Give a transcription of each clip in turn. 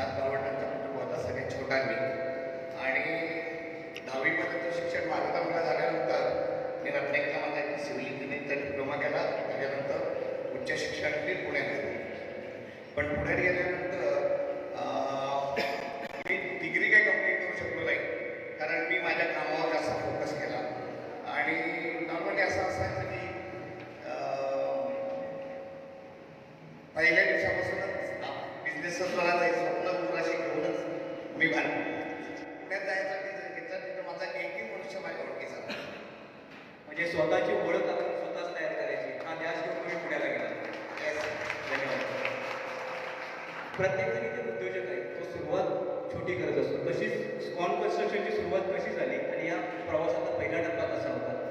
सात भावंडांचा कुटुंब होता सगळ्यात छोटा मी. आणि दहावीपर्यंत शिक्षण भारता झाल्यानंतर मी रत्नागिरीला माझा सिव्हिल डिप्लोमा केला. त्याच्यानंतर उच्च शिक्षण मी पुण्यात पण पुण्यात गेल्यानंतर प्रत्येक जणी जे उद्योजक आहे. तो सुरुवात छोटी करत असतो. तशीच स्मॉल कन्स्ट्रक्शनची सुरुवात कशी झाली? आणि या प्रवासाचा पहिला टप्पा कसा होता?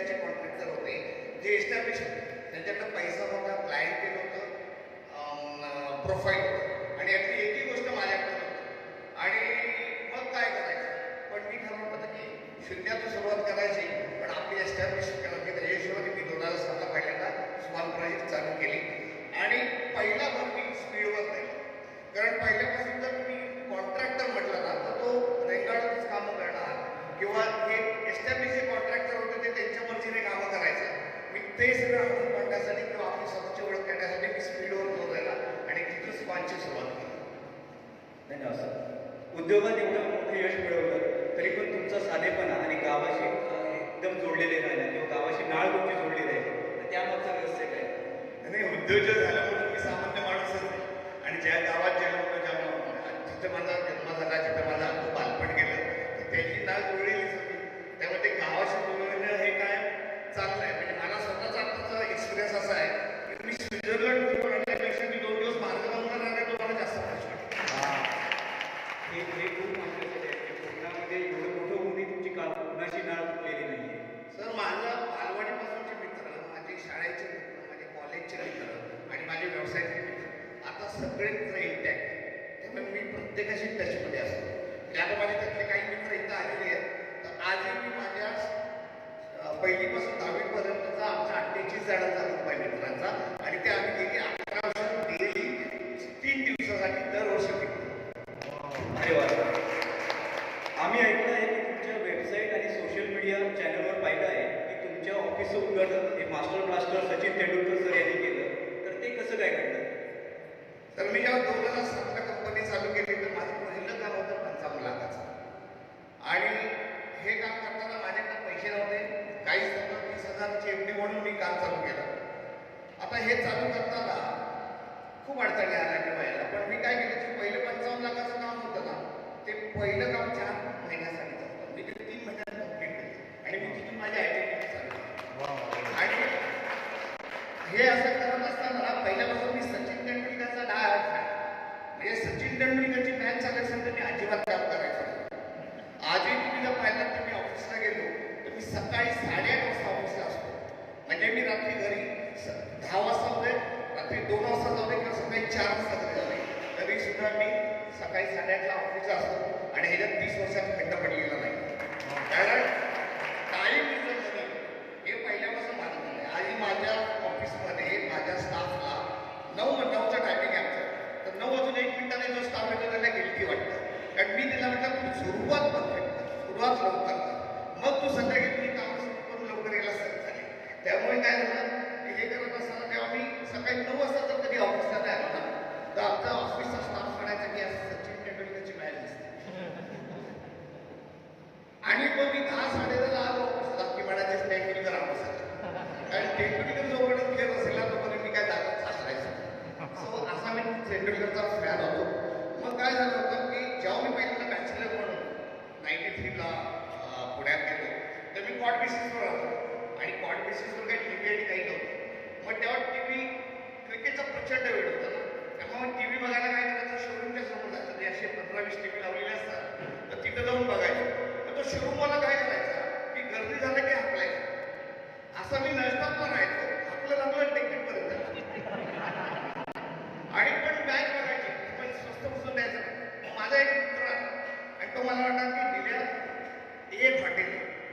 त्याचे कॉन्ट्रॅक्टर होते जे एस्टॅब्लिश त्यांच्याकडे पैसा मोठा क्लायंट होतं प्रोफाईल होतं. गज झालं म्हणून मी सामान्य माणूसच नाही. आणि ज्या गावात ज्या लोकांना ज्या जिथं माझा मी जेव्हा दोन हजार कंपनी चालू केली तर माझं पहिलं काम होतं पंचावन्न लाखाचं. आणि हे काम करताना माझ्याकडे पैसे नव्हते. काहीच नव्हतं वीस हजाराची डी म्हणून मी काम चालू केलं. आता हे चालू करताना खूप अडचणी आल्या. तेंडुलकरची फॅन चालू असेल तर मी अजिबात काम करायचं आजही तुम्ही जर पाहिला तर मी ऑफिसला गेलो तर मी सकाळी साडेआठ वाजता ऑफिसला असतो. म्हणजे मी रात्री घरी दहा वाजता होते रात्री दोन वाजता जाऊ दे किंवा सकाळी चार वाजता घरी जाऊ तरी सुद्धा मी सकाळी साडेआठला ऑफिसला असतो आणि ह्याच्यात तीस वर्षात खंड पडलेला नाही. कारण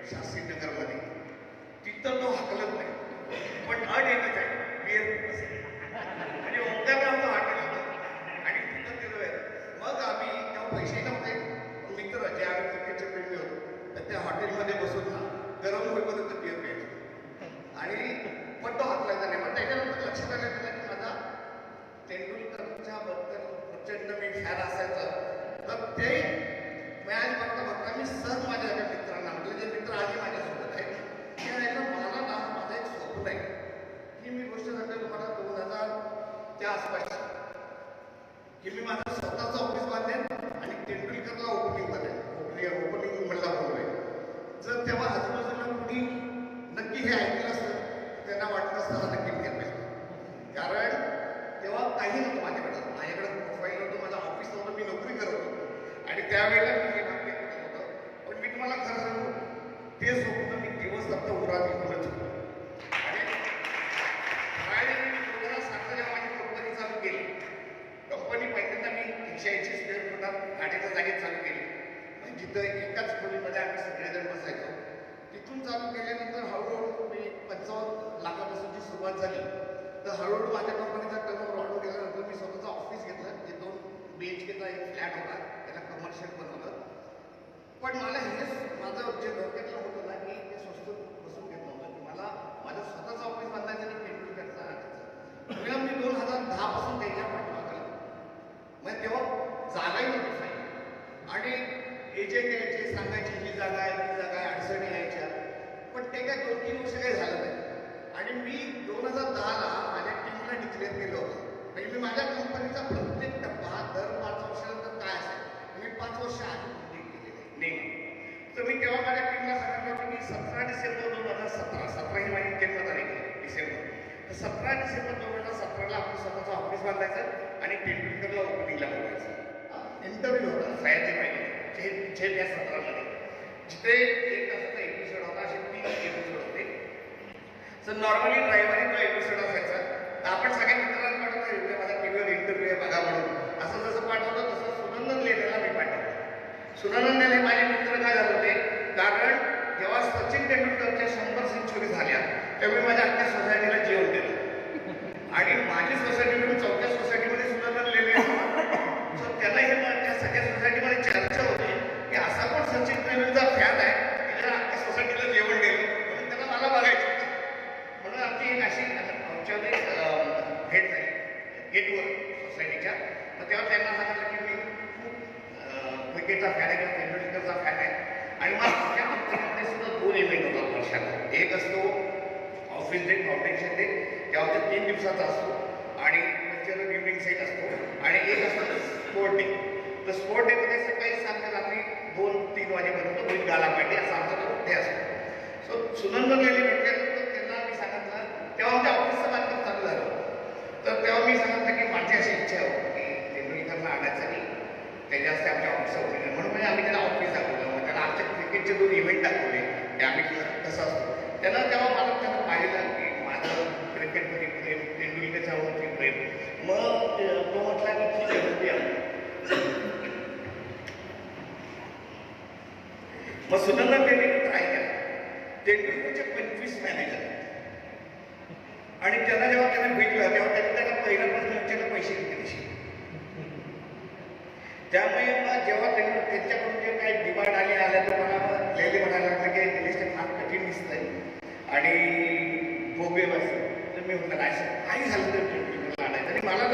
शास्त्री नगर में we had दोन तीन वर्ष काही झालं नाही आणि मी दोन हजार दहाला माझ्या टीमला डिक्लेअर केलं होतं. म्हणजे मी माझ्या कंपनीचा प्रत्येक टप्पा दर पाच वर्षानंतर काय असेल मी पाच वर्ष आधी उल्लेख केलेला आहे. नाही. तर मी तेव्हा माझ्या टीमला सांगितलं की मी सतरा डिसेंबर दोन हजार सतरा सतरा ही माझी जन्म तारीख आहे डिसेंबर. तर सतरा डिसेंबर दोन हजार सतराला आपण स्वतःचा ऑफिस बांधायचं आणि तेंडुलकरला ओपनिंगला बोलायचं इंटरव्ह्यू होता सायंत्री माहिती झेल या सतरामध्ये. जिथे एक तासाचा एपिसोड होता असे तीन एपिसोड सो नॉर्मली ड्रायव्हर तो एपिसोड असायचा तर आपण सगळ्या मित्रांना पाठवतो इथे माझा टी व्हीवर इंटरव्ह्यू आहे बघा म्हणून. असं जसं पाठवलं तसं सुनंदन लेण्याला मी पाठवलं सुनंदन लेणे माझे मित्र काय झाले होते? कारण जेव्हा सचिन तेंडुलकरच्या शंभर सेंचुरी झाल्या त्यावेळी माझ्या अख्या डे तर स्पोर्ट डेमध्ये सकाळी सात रात्री दोन तीन वाजेपर्यंत होईल गाला पाहिजे असा आमचा तो उद्या असतो सो सुनंद गेले म्हटल्यानंतर त्यांना मी सांगितलं तेव्हा आमच्या ऑफिसचं बांधकाम चालू झालं. तर तेव्हा मी सांगितलं की माझी अशी इच्छा आहे की तेंडुलकरला आणायचं नाही. त्याच्या असते आमच्या ऑफिसचं उद्या म्हणून म्हणजे आम्ही त्याला ऑफिस दाखवलं. मग त्याला आमच्या क्रिकेटचे दोन इव्हेंट दाखवले. ते आम्ही कसं असतो. त्यांना तेव्हा मला त्यांना पाहिलं की माझं क्रिकेटमध्ये प्रेम तेंडुलकरच्या आवडते प्रेम. मग तो म्हटला की ठीक आहे मग सुनंदा त्यांनी ट्राय केला. तेंडुलकरचे पंचवीस मॅनेजर आणि त्यांना जेव्हा त्यांना भेटलं तेव्हा त्यांनी त्याला पहिल्या पण त्यांच्याकडे पैसे घेतले त्यामुळे मग जेव्हा त्यांना त्यांच्याकडून जे काही डिमांड आली आल्या तर मला लिहिले म्हणायला लागलं की इंग्लिश फार कठीण दिसत आहे आणि भोगे वाचलं तर मी म्हटलं नाही काही झालं तर आणायचं आणि मला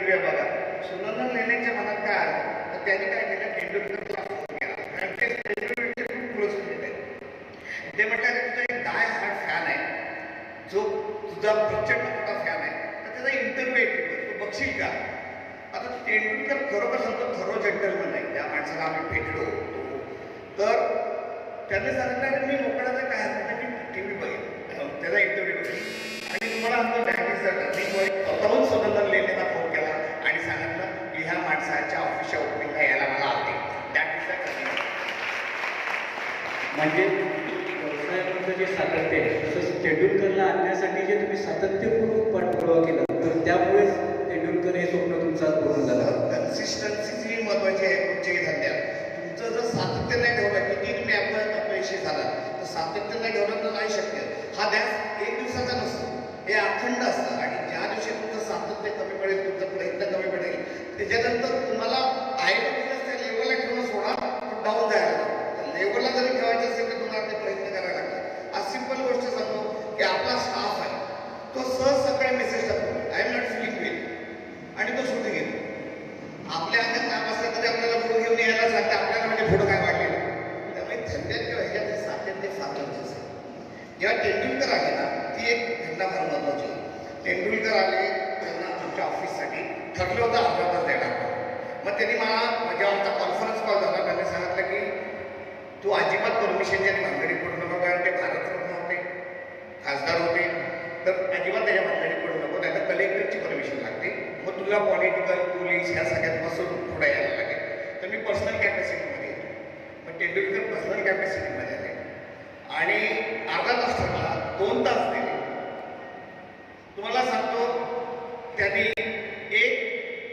इंटरव्ह्यू बघा. सुनंदन लेलेच्या मनात काय आलं तर त्यांनी काय केलं? टेंडुलकरला फोन केला. कारण ते टेंडुलकरचे खूप क्लोज फ्रेंड आहेत. ते म्हटलं की तुझा एक डाय हार्ड फॅन आहे. जो तुझा प्रचंड मोठा फॅन आहे. तर त्याचा इंटरव्ह्यू आहे तू बघशील का? आता तेंडुलकर खरोखर सांगतो खरो जेंटलमन आहे. त्या माणसाला आम्ही भेटलो तर त्याने सांगितलं की मी मोकळाचं काय म्हणजे व्यवसायामधलं जे सातत्य आहे तसंच करणं आणण्यासाठी जे तुम्ही सातत्यपूर्वक पाठपुरावा केला तर त्यामुळेच तेंडुलकर हे स्वप्न तुमचं आज पूर्ण झालं कन्सिस्टन्सी जी महत्वाची आहे कुठच्याही धंद्यात तुमचं जर सातत्य नाही ठेवलं किती तुम्ही अपयश अपयशी झाला तर सातत्य नाही ठेवलं तर नाही शक्य हा ध्यास एक दिवसाचा नसतो हे अखंड असतं आणि ज्या दिवशी तुमचं सातत्य कमी पडेल तुमचा प्रयत्न कमी पडेल त्याच्यानंतर तुम्हाला आहे तो business त्या लेवलला ठेवणं सोडा डाऊन जायला लागतं लेवलला जरी ठेवायचं असेल तर तुम्हाला ते प्रयत्न करायला लागतात आज सिंपल गोष्ट सांगतो की आपला स्टाफ आहे तो सहज सकाळी मेसेज टाकतो I am not feeling well आणि तो शूटिंग येतो आपल्या अंगात काम असलं तरी आपल्याला फोटो घेऊन यायला सांगते आपल्याला म्हणजे फोटो काय वाढलेला त्यामुळे धंद्यात किंवा ह्याच्यात हे सातत्य फार गरजेचं आहे जेव्हा तेंडुलकर आले ना ती एक घटना फार महत्वाची आहे. तेंडुलकर आले त्यांना आमच्या ऑफिससाठी ठरलं होतं हैदराबाद देणार मग त्यांनी मला जेव्हा आमचा कॉन्फरन्स कॉल झाला त्यांनी सांगितलं की तू अजिबात परमिशनच्या भानगडीत पडू नको कारण ते भारतरत्न होते खासदार होते तर अजिबात त्याच्या भानगडीत पडू नको त्याला कलेक्टरची परमिशन लागते मग तुला पॉलिटिकल पोलीस ह्या सगळ्यांपासून पुढे यायला लागेल तर मी पर्सनल कॅपॅसिटीमध्ये येतो मग तेंडुलकर पर्सनल कॅपॅसिटीमध्ये आले आणि अर्धा तास ठरला दोन तास दिले तुम्हाला सांगतो त्यांनी एक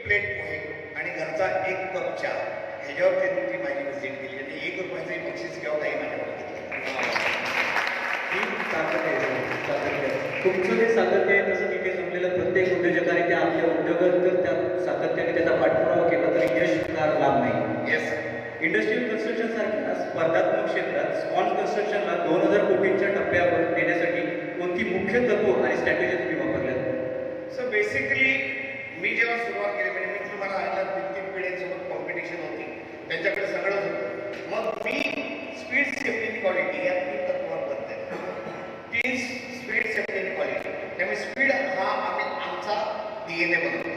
प्लेट पोहे आणि घरचा एक कप चहा ह्याच्यावर त्यांनी ती माझी व्हिजिट केली. आणि एक रुपयाचंही बक्षीस किंवा काही माझ्यावर ही सातत्य आहे सातत्य तुमचं जे सातत्य आहे तसं तिथे जमलेलं प्रत्येक उद्योजकाने त्या आपल्या उद्योगात जर त्या सातत्याने त्याचा पाठपुरावा केला तर यश फार लाभ नाही. येस इंडस्ट्रियल कन्स्ट्रक्शन सारख्या स्पर्धात्मक क्षेत्रात स्पॉन्ज कन्स्ट्रक्शनला दोन हजार कोटींच्या टप्प्यावर नेण्यासाठी कोणती मुख्य तत्व आणि स्ट्रॅटेजी तुम्ही वापरल्यात? सो बेसिकली मी जेव्हा सुरुवात केली म्हणजे मी तुम्हाला सांगितलं तीन तीन पिढ्यांसोबत कॉम्पिटिशन होती. त्यांच्याकडे सगळंच होतं. मग मी स्पीड सेफ्टी क्वालिटी या तीन तत्वावर करते तीन स्पीड सेफ्टी क्वालिटी त्यामुळे स्पीड हा आम्ही आमचा डी एन ए बनवतो.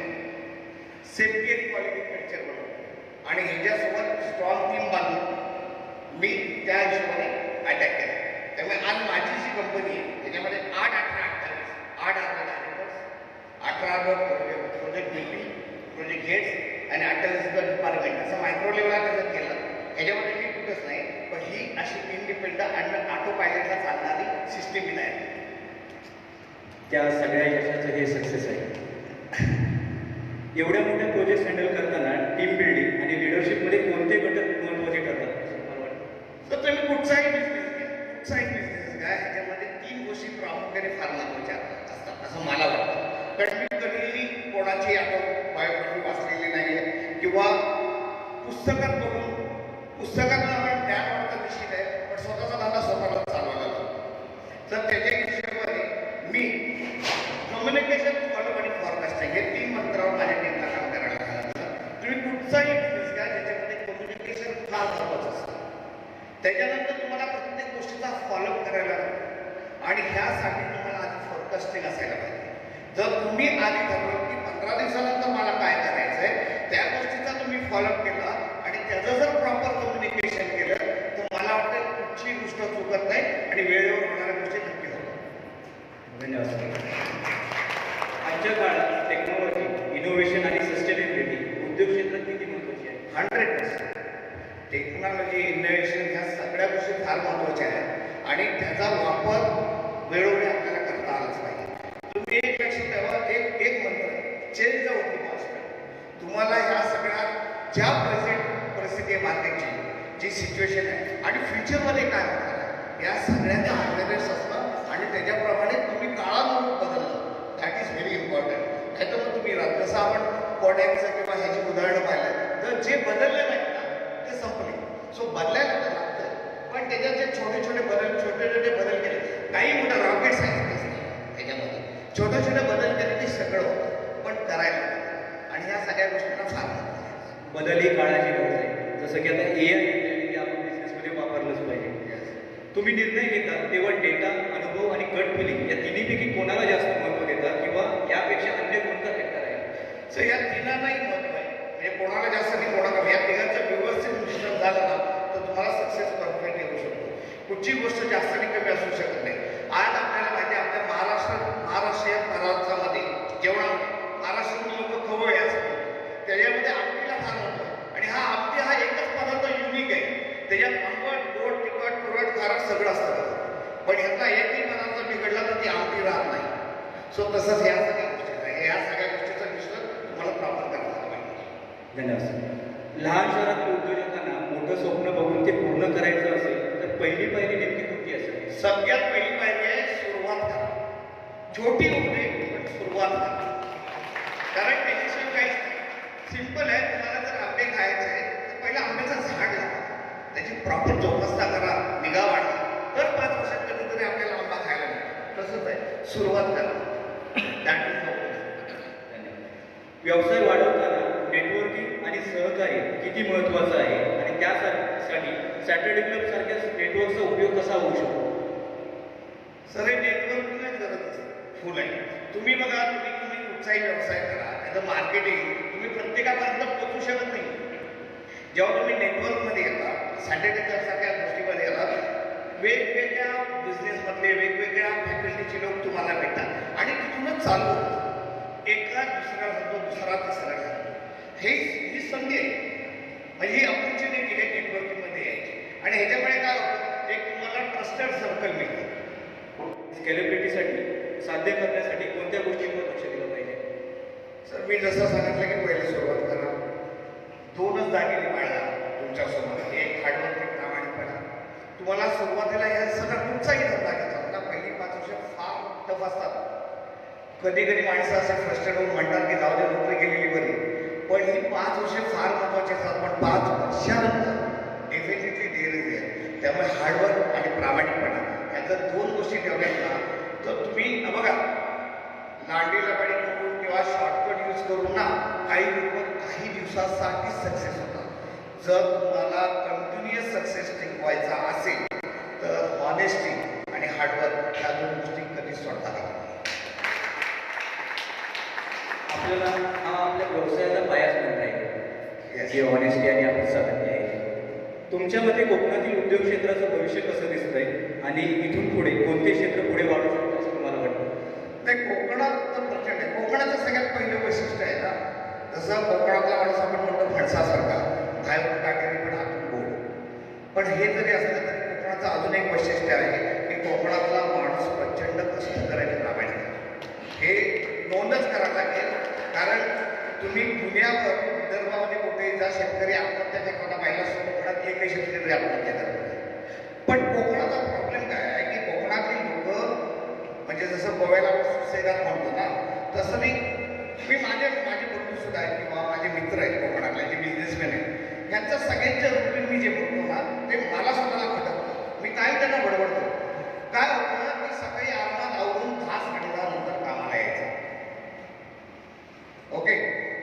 सेफ्टी आणि क्वालिटी कल्चर बनवतो. आणि ह्याच्यासोबत स्ट्रॉंग टीम बांधून मी त्या हिशोबाने अटॅक केला. त्यामुळे आज माझी जी कंपनी आहे त्याच्यामध्ये आठ अठरा अठ्ठावीस आठ अर्धा डायरेक्टर्स अठरा अर्ध प्रोजेक्ट बिल्डिंग प्रोजेक्ट हेड्स आणि अठ्ठावीस डिपार्टमेंट असं मायक्रो लेवलला कसं केलं? ह्याच्यामध्ये मी कुठंच नाही पण ही अशी इंडिपेंडंट आणि ऑटो पायलटला चालणारी सिस्टीम तयार केली. त्या सगळ्या यशाचं हे सक्सेस आहे. एवढ्या मोठ्या प्रोजेक्ट हँडल करताना टीम बिल्डिंग आणि लिडरशिपमध्ये कोणते घटक महत्त्वाचे ठरतात? तर तुम्ही कुठचाही बिझनेस घ्या. कुठचाही बिझनेस घ्या ह्याच्यामध्ये तीन गोष्टी प्रामुख्याने फार महत्त्वाच्या असतात. असं मला वाटतं कारण मी कधीही कोणाची आता बायोग्राफी वाचलेली नाही आहे किंवा पुस्तकात बघून पुस्तकात आपण ज्ञान वाटतं निश्चित आहे पण स्वतःचा धंदा स्वतःला चालवायला लागतो तर त्याच्या हिशोबाने मी कम्युनिकेशन फॉलो आणि फॉरकास्टिंग हे तीन मंत्रावर माझ्या टीमला काम करायला सांगितलं तुम्ही कुठचाही बिझनेस घ्या ज्याच्यामध्ये कम्युनिकेशन फार महत्वाचं असतं त्याच्यानंतर तुम्हाला प्रत्येक गोष्टीचा फॉलोअप करायला ह्यासाठी तुम्हाला आधी फोरकास्टिंग असायला पाहिजे. जर तुम्ही आधी ठरवलं की पंधरा दिवसानंतर मला काय करायचं आहे त्या गोष्टीचा तुम्ही फॉलोअप केला आणि त्याचं जर प्रॉपर कम्युनिकेशन केलं तर मला वाटतं कुठची गोष्ट चुकत नाही आणि वेळेवर होणाऱ्या गोष्टी नक्की होतात. धन्यवाद. आजच्या काळात टेक्नॉलॉजी इनोव्हेशन आणि सस्टेनेबिलिटी उद्योग क्षेत्रात किती महत्त्वाची आहे? हंड्रेड पर्सेंट टेक्नॉलॉजी इनोव्हेशन ह्या सगळ्या गोष्टी फार महत्त्वाच्या आहेत. आणि त्याचा वापर वेळोवेळी आपल्याला करता आलंच पाहिजे. तुम्ही एक लक्षात ठेवा एक एक मंत्र चेंज द तुम्हाला ह्या सगळ्या ज्या प्रेझेंट परिस्थिती मार्केटची जी सिच्युएशन आहे आणि फ्युचरमध्ये काय होणार या सगळ्यांना अवेअरनेस असतं आणि त्याच्याप्रमाणे तुम्ही काळानुरूप बदललं. दॅट इज व्हेरी इम्पॉर्टंट नाही तर मग तुम्ही जसं आपण कॉडॅकचं किंवा ह्याची उदाहरणं पाहिलं तर जे बदलले नाहीत ना ते संपले. सो बदलायला लागतं. पण त्याच्यात जे छोटे छोटे बदल छोटे छोटे बदल केले काही मोठं रॉकेट सायन्स नाही त्याच्यामध्ये छोटे छोटे बदल केले की सगळं होतं. पण करायला. आणि ह्या सगळ्या गोष्टींना फार. बदल ही काळाची गरज आहे. जसं की आता ए आय आपण बिझनेसमध्ये वापरलंच पाहिजे. तुम्ही निर्णय घेता तेव्हा डेटा अनुभव आणि गट फिलिंग या तिन्हीपैकी कोणाला जास्त महत्त्व देता किंवा यापेक्षा अन्य कोणता फॅक्टर आहे? सो या तिघांनाही महत्त्व आहे. म्हणजे कोणाला जास्त आणि कोणा कमी. या तिघांचं व्यवस्थित मिश्रण झालं ना तर तुम्हाला सक्सेस परफेक्ट येऊ शकतो. कुठची गोष्ट जास्त आणि कमी असू शकत नाही. आज आपल्याला माहिती आहे आपल्या महाराष्ट्र महाराष्ट्रीय पदार्थामध्ये जेवणामध्ये महाराष्ट्रातील लोक खवळ याचं त्याच्यामध्ये आमटीला फार आहे. आणि हा आमटी हा एकच पदार्थ युनिक आहे. त्याच्यात आंबट गोड तिखट तुरट खारट सगळं असतं. पण ह्याचा एकही पदार्थ बिघडला तर ती आमटी राहत नाही. सो तसंच ह्या सगळ्या गोष्टी आहे ह्या सगळ्या गोष्टीचं मिश्रण तुम्हाला प्राप्त करायला पाहिजे. धन्यवाद लहान शहरातील उद्योजकांना मोठं स्वप्न बघून ते पूर्ण करायचं असेल तर पहिली पायरी नेमकी कोणती असेल? सगळ्यात पहिली पायरी आहे सुरुवात करा छोटी होते पण सुरुवात करा. कारण त्याच्याशिवाय काहीच नाही. सिंपल आहे तुम्हाला जर आंबे खायचे आहे तर पहिलं आंब्याचं झाड लावा. त्याची प्रॉपर जोपासना करा निगा वाढवा. तर पाच वर्षात कधीतरी आपल्याला आंबा खायला मिळेल तसंच आहे. सुरुवात करा. व्यवसाय वाढवताना नेटवर्किंग आणि सहकार्य किती महत्त्वाचं आहे? आणि त्यासाठी सॅटर्डे क्लब सारख्या नेटवर्कचा उपयोग कसा होऊ शकतो? सर हे फुल आहे. तुम्ही बघा तुम्ही तुम्ही कुठचाही व्यवसाय करा त्याचं मार्केटिंग तुम्ही प्रत्येकापर्यंत पोचू शकत नाही. जेव्हा तुम्ही नेटवर्कमध्ये येता सॅटर्डे सारख्या गोष्टीमध्ये येतात वेगवेगळ्या बिझनेसमधले वेगवेगळ्या फॅकल्टीचे लोक तुम्हाला भेटतात. आणि तिथूनच चालू होतं. एका दुसऱ्या सांगतो दुसरा तिसरा सांगतो हे ही संधी आहे. म्हणजे ही ऑपॉर्च्युनिटी आहे नेटवर्किंगमध्ये यायची. आणि ह्याच्यामुळे काय होतं? एक तुम्हाला ट्रस्टेड सर्कल मिळतं. स्केलेबिलिटीसाठी साध्य करण्यासाठी कोणत्या गोष्टींवर लक्ष दिलं पाहिजे? सर मी जसं सांगितलं की पहिले सुरुवात करा. दोनच दागिने पाळला तुमच्यासोबत एक हार्डवर्क एक प्रामाणिकपणा तुम्हाला सुरुवातीला ह्या सगळा कुठचाही धंदा घ्यायचा मला पहिली पाच वर्ष फार टफ असतात. कधी कधी माणसं असे फ्रस्टेड होऊन म्हणतात की जाऊ दे नोकरी गेलेली बरी. पण ही पाच वर्ष फार महत्वाची असतात. पण पाच वर्षानंतर डेफिनेटली देर इज त्यामुळे हार्डवर्क आणि प्रामाणिकपणा ह्या दोन गोष्टी ठेवण्यात ना तर तुम्ही बघा लांडी लबाडी करून किंवा शॉर्टकट यूज करून ना काही लोक काही दिवसासाठी सक्सेस होतात. जर तुम्हाला कंटिन्युअस सक्सेस टिकवायचा असेल तर हॉनेस्टी आणि हार्डवर्क ह्या दोन गोष्टी कधीच सोडता. आपल्याला हा आपल्या व्यवसायाचा पायाच म्हणता येईल. जी ऑनेस्टी आणि आपली सातत्य आहे. तुमच्या मते कोकणातील उद्योग क्षेत्राचं भविष्य कसं दिसतंय? आणि इथून पुढे कोणते क्षेत्र पुढे वाढू शकतं असं तुम्हाला वाटतं नाही कोकणात तर प्रचंड आहे. कोकणाचं सगळ्यात पहिलं वैशिष्ट्य आहे ना जसं कोकणातला माणूस आपण म्हणतो फणसासारखा बाहेरून काटेरी पण आतून गोड पण हे जरी असलं तरी कोकणाचं अजून एक वैशिष्ट्य आहे की कोकणातला माणूस प्रचंड कष्ट करायचे प्रामाणिक हे नोंदच करावं लागेल. कारण तुम्ही पुण्यावर विदर्भामध्ये कुठेही जा शेतकरी आत्महत्या करताना पाहिला असतो कोकणात एकही शेतकरी आत्महत्या करत नाही. पण कोकण प्रॉब्लेम काय आहे की कोकणातली लोक म्हणजे जसं गोव्याला सुसेगार म्हणतो ना तसं मी मी माझे माझे बंधू सुद्धा आहेत किंवा माझे मित्र आहेत कोकणातले जे बिझनेसमॅन आहेत. यांचं सगळ्यांच्या रुटीन मी जे बघतो ना ते मला स्वतःला खटकतं. मी काय त्यांना बडबडतो? काय होतं की सकाळी आरामात आवरून दहा साडे नंतर कामाला यायचं. ओके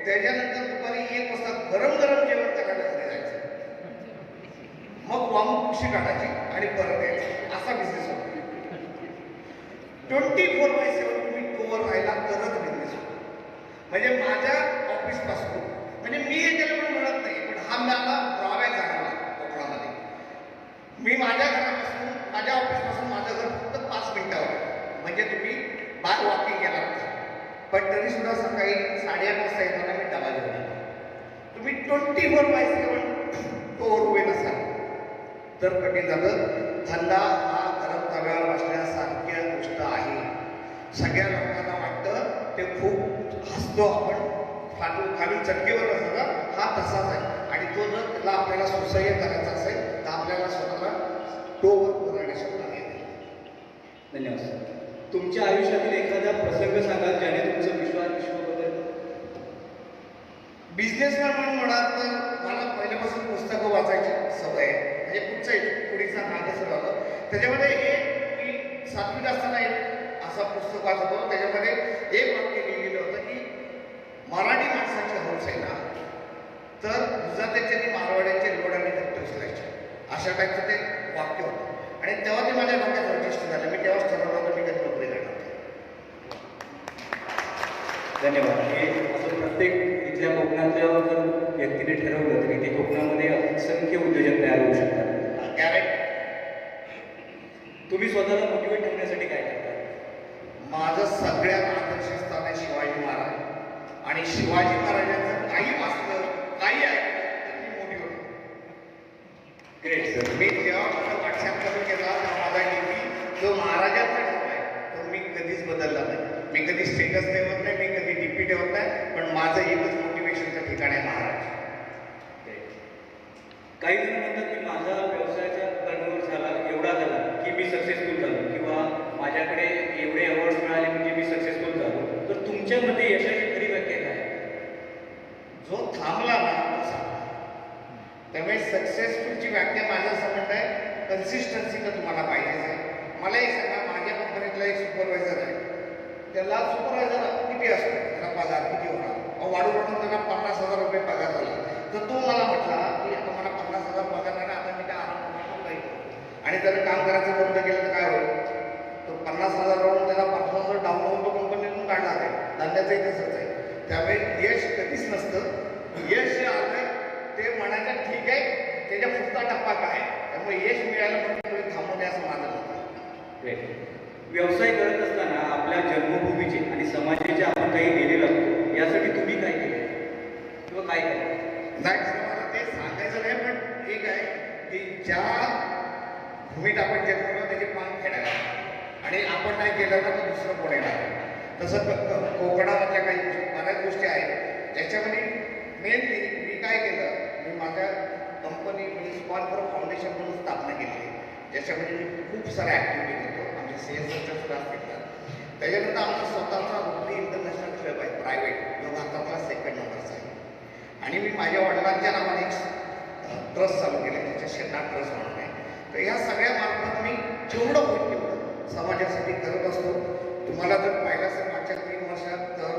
त्याच्यानंतर दुपारी एक वाजता गरम गरम जेवण करायला घरी जायचं. मग वामूक काढायची आणि परत यायचं. असा बिझनेस होता. ट्वेंटी फोर बाय सेवन तुम्ही कवर व्हायला गरज नाही म्हणजे माझ्या ऑफिसपासून. म्हणजे मी हे केलं म्हणून म्हणत नाही पण हा मला ड्रॉबॅक जाणवला कोकणामध्ये. मी माझ्या घरापासून माझ्या ऑफिसपासून माझं घर फक्त पाच मिनिटावर म्हणजे तुम्ही बार वॉकिंग केला पण तरी सुद्धा सकाळी साडेआठ वाजता येताना मी डबा घेऊन येतो. तुम्ही twenty four by seven cover उभे नसाल तर कठीण झालं. धंदा हा गरम तव्यावर बसण्यासारखा गोष्ट आहे. सगळ्या लोकांना वाटतं ते खूप हसतो आपण. खालून खालून चटकेवर बसतो हा तसाच आहे. आणि तो जर त्याला आपल्याला सुसह्य करायचा असेल तर आपल्याला स्वतःला टोवर करण्यासाठी लागेल धन्यवाद सर. तुमच्या आयुष्यातील एखादा प्रसंग सांगाल ज्याने तुमचं विश्वास विश्व बदललं? बिझनेसमॅन म्हणून म्हणाल तर मला पहिल्यापासून पुस्तकं वाचायची सवय आहे. म्हणजे कुठचाही पुढीचा नादच राहिलं त्याच्यामध्ये एक सातवीत असताना एक असा पुस्तक वाचत होतो त्याच्यामध्ये एक वाक्य लिहिलेलं होतं की मराठी माणसाची हौस आहे ना तर गुजरात्याचे आणि मारवाड्यांचे लोड आणि धप्पे उचलायचे. अशा टाईपचं ते वाक्य होतं. आणि तेव्हा ते माझ्या डोक्यात रजिस्टर झालं. मी तेव्हाच ठरवलं होतं मी कधी नोकरी करणार धन्यवाद. हे असं प्रत्येक इथल्या कोकणातल्या जर व्यक्तीने ठरवलं तर इथे कोकणामध्ये असंख्य उद्योजक तयार होऊ शकतात. तुम्ही स्वतःला मोटिवेट ठेवण्यासाठी काय करता? माझं सगळ्यात आदर्श स्थान आहे शिवाजी महाराज. आणि शिवाजी महाराजांचं काही वाचलं काही ऐकलं तर मी होतो ग्रेट सर मी जेव्हा माझा व्हॉट्सअप करून केला तेव्हा माझा डीपी जो महाराजांचा ठेवला आहे तो मी कधीच बदलला नाही. मी कधी स्टेटस ठेवत नाही मी कधी डीपी ठेवत नाही पण माझं एकच मोटिवेशनचं ठिकाण आहे महाराज. काही जण म्हणतात की माझा व्यवसायाचा टर्नओव्हर झाला एवढा झाला की मी सक्सेसफुल झालो किंवा माझ्याकडे एवढे अवॉर्ड्स मिळाले म्हणजे मी सक्सेसफुल झालो तर तुमच्या मते यशाची खरी व्याख्या आहे? जो थांबला ना तो संपला. त्यामुळे सक्सेसफुलची व्याख्या माझं असं म्हणणं आहे. कन्सिस्टन्सी तर तुम्हाला पाहिजेच आहे. मला एक सांगा माझ्या कंपनीतला एक सुपरवायझर आहे. त्याला सुपरवायझर किती असतो? त्याला पगार किती होणार? अहो वाढू वाढून त्याला पन्नास हजार रुपये पगार झाला. तर तो मला म्हटला की आता मला पन्नास हजार पगार नाही आता मी काय आराम करणार नाही आणि त्यानं काम करायचं बंद केलं तर काय होईल? तो पन्नास हजार राहून त्याला हजार डाऊन होऊन तो काढणार आहे. धंद्याचंही तसंच आहे. त्यामुळे यश कधीच नसतं. यश जे आलं ते म्हणायचं ठीक आहे त्याच्या पुढचा टप्पा काय त्यामुळे यश मिळालं म्हणून तुम्ही थांबवणे असं आहे. Great. व्यवसाय करत असताना आपल्या जन्मभूमीचे आणि समाजाचे आपण काही दिलेलं असतो यासाठी तुम्ही काय केले? किंवा काय केलं? नाही मला ते सांगायचं नाही पण एक आहे की ज्या भूमीत आपण जन्मलो त्याची पान खेळायला आणि आपण नाही केलं तर दुसरं कोण येणार? तसं क- कोकणामधल्या काही बऱ्याच गोष्टी आहेत. ज्याच्यामध्ये मेनली मी काय केलं मी माझ्या कंपनी मी स्पॉन फॉर फाउंडेशन म्हणून स्थापना केली. ज्याच्यामध्ये मी खूप साऱ्या ॲक्टिव्हिटी करतो. आमचे सी एस एसच्या सुद्धा घेततात त्याच्यानंतर आमचा स्वतःचा रुपी इंटरनॅशनल क्लब आहे प्रायव्हेट जो भारतातला सेकंड नंबरचा आहे. आणि मी माझ्या वडिलांच्या नावाने एक ट्रस्ट चालू केला त्याच्या शेतात ट्रस्ट म्हणून आहे तर ह्या सगळ्या मार्फत मी जेवढं होईल तेवढं समाजासाठी करत असतो. तुम्हाला जर पाहिलं असेल मागच्या तीन वर्षात तर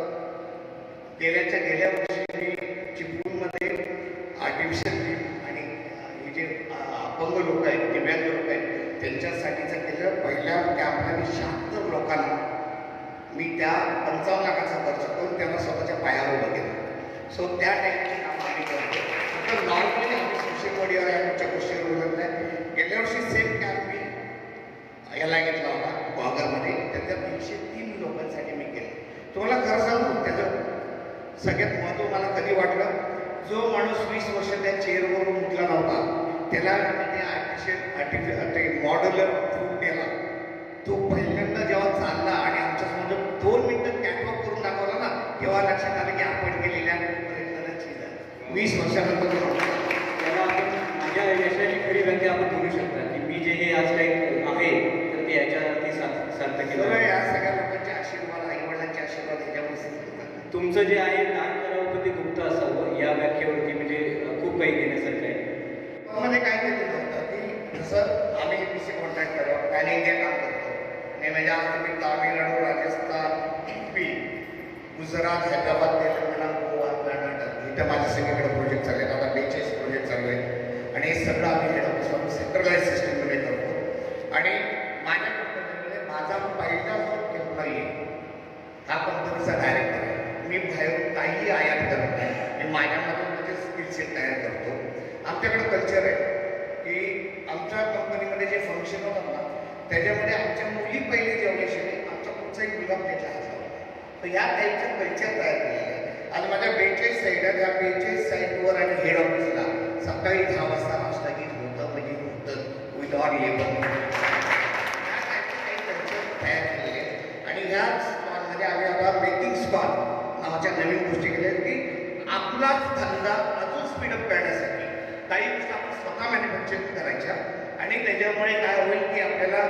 गेल्याच्या गेल्या वर्षी मी चिपळूणमध्ये आर्टिफिशियल आणि हे जे अपंग लोक आहेत दिव्यांग लोक आहेत त्यांच्यासाठीचं केलं. पहिल्या कॅम्पला मी शहात्तर लोकांना मी त्या पंचावन्न लाखाचा खर्च करून त्यांना स्वतःच्या पायावर उभं केलं. सो त्या टाईपची कामं आम्ही करतो तर नॉर्मली आम्ही सोशल मीडियावर आहे आमच्या गोष्टीवर बोलत नाही गेल्या वर्षी सेम कॅम्प मी याला घेतला होता ग्वागरमध्ये. त्याच्या एकशे तीन लोकांसाठी मी केलं. तुम्हाला खरं सांगू त्याचं सगळ्यात महत्त्व मला कधी वाटलं? जो माणूस वीस वर्ष त्या चेअरवरून उठला नव्हता त्याला मी ते आर्टिफिशियल आर्टिफिशियल मॉड्युलर फूड दिला तो पहिल्यांदा जेव्हा चालला आणि आमच्यासमोर दोन मिनिटं कॅटवॉक करून दाखवला ना तेव्हा लक्षात आलं की आपण केलेल्या प्रयत्नाला चीज आहे वीस वर्षानंतर त्याला आपण माझ्या यशाची खरी व्यक्ती आपण करू शकता की मी जे हे आज काही आहे तर ते याच्यावरती सार्थ सार्थ तर केलं या सगळ्या लोकांचे आशीर्वाद आई वडिलांचे आशीर्वाद ह्याच्यावर सिद्ध करतात. तुमचं जे आहे दान करावं पण ते गुप्त असावं या व्याख्येवरती म्हणजे खूप काही घेण्यासारखं आहे. मध्ये काय केलं होतं की जसं आम्ही P C contractor pan India काम करतो. आणि म्हणजे आज तुम्ही तामिळनाडू राजस्थान पी गुजरात हैदराबाद तेलंगणा गोवा कर्नाटक इथं माझे सगळीकडे प्रोजेक्ट चालले आता बेचाळीस प्रोजेक्ट चालू आहेत आणि हे सगळं आम्ही हेड ऑफिस सेंट्रलाइज सिस्टीममध्ये कल्चर आहे की आमच्या कंपनीमध्ये जे फंक्शन होतात ना त्याच्यामध्ये आमच्या मुली पहिले जेवल्याशिवाय आमचा कुठचाही मुलगा त्याच्या हातात तर या टाईपचं कल्चर तयार केलेलं आहे आणि माझ्या बेचाळीस साईड आहे या बेचाळीस साईडवर आणि हेड ऑफिसला सकाळी दहा वाजता नाश्ता गीत होतं म्हणजे होतं विथ ऑर लेबर तयार केलेले आणि ह्या स्टॉलमध्ये आम्ही आता बेकिंग स्टॉल नावाच्या नवीन गोष्टी केल्या की आपलाच धंदा अजून स्पीडअप करण्यासाठी काही गोष्टी आपण स्वतः मॅन्युफॅक्चरिंग करायच्या आणि त्याच्यामुळे काय होईल की आपल्याला